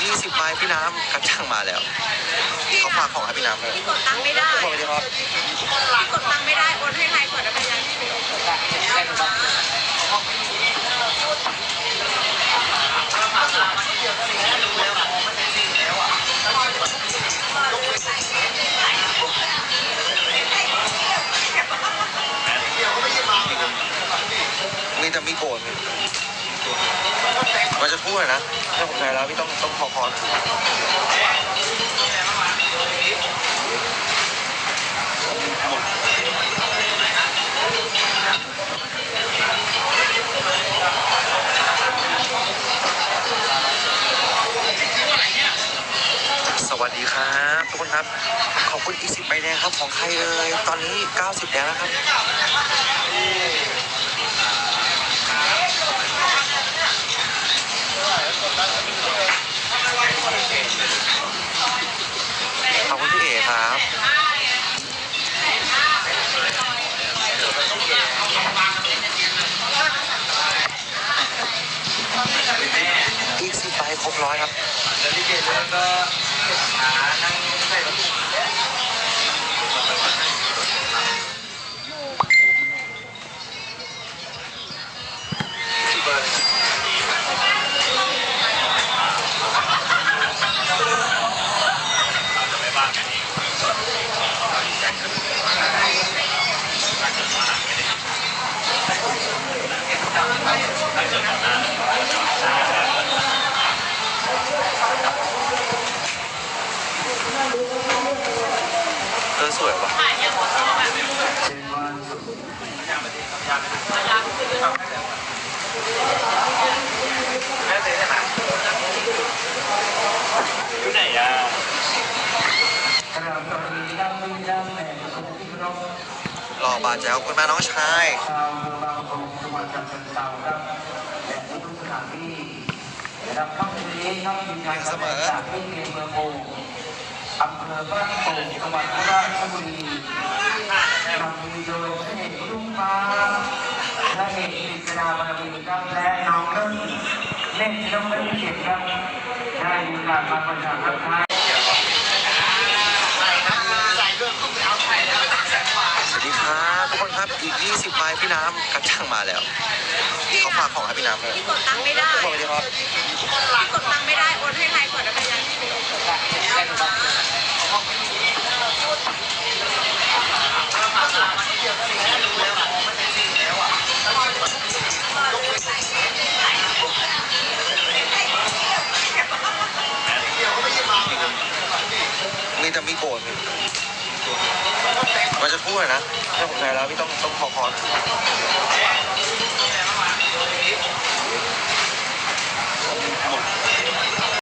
พี่น้ำกระจังมาแล้วเขาฝากของให้พี่น้ำเลยกดตังค์ไม่ได้สวัสดีครับกดตังค์ไม่ได้โอนให้ใครก่อนนะเป็นยังมีแต่มีโกรธ มันจะพูดนะ ถ้าผมใจแล้วพี่ต้องต้องขอพรสวัสดีครับทุกคนครับ ขอบคุณอีสิบใบแดงครับของใครเอ่ยตอนนี้ 90 แล้วนะครับ คุณพี่เอครับ อีกสี่ใบครบร้อยครับ เออสวยว่ะถ่ายยังหมดแล้วแบบแม่เจ๊ไหนอยู่ไหนอะขณะตอนนี้นั่งวิ่งย่างแห่งสุขีรบหล่อบาดแจ๋วคุณมาน้องชาย นะครับค่ำคืนนี้ครับมีการแสดงจากที่เมืองโพอำเภอบ้านโป่งจังหวัดราชบุรีนำมีโดยพระเอกรุ่งฟ้าพระเอกกฤษดาบารมีครับและน้องเล่นเล่นน้องไม่ได้เกียรติครับได้มีการมาประชาสัมพันธ์ ทุกคนครับอีก20ใบพี่น้ำกระจังมาแล้วเขาฝากของให้พี่น้ำเลยกดตังค์ไม่ได้สวัสดีครับกดตังค์ไม่ได้โอนให้ใครก่อนนะเป็นยังมีแต่มีโกรธ มันจะพูดนะถ้าผมแพ้แล้วพี่ต้องต้องขอพร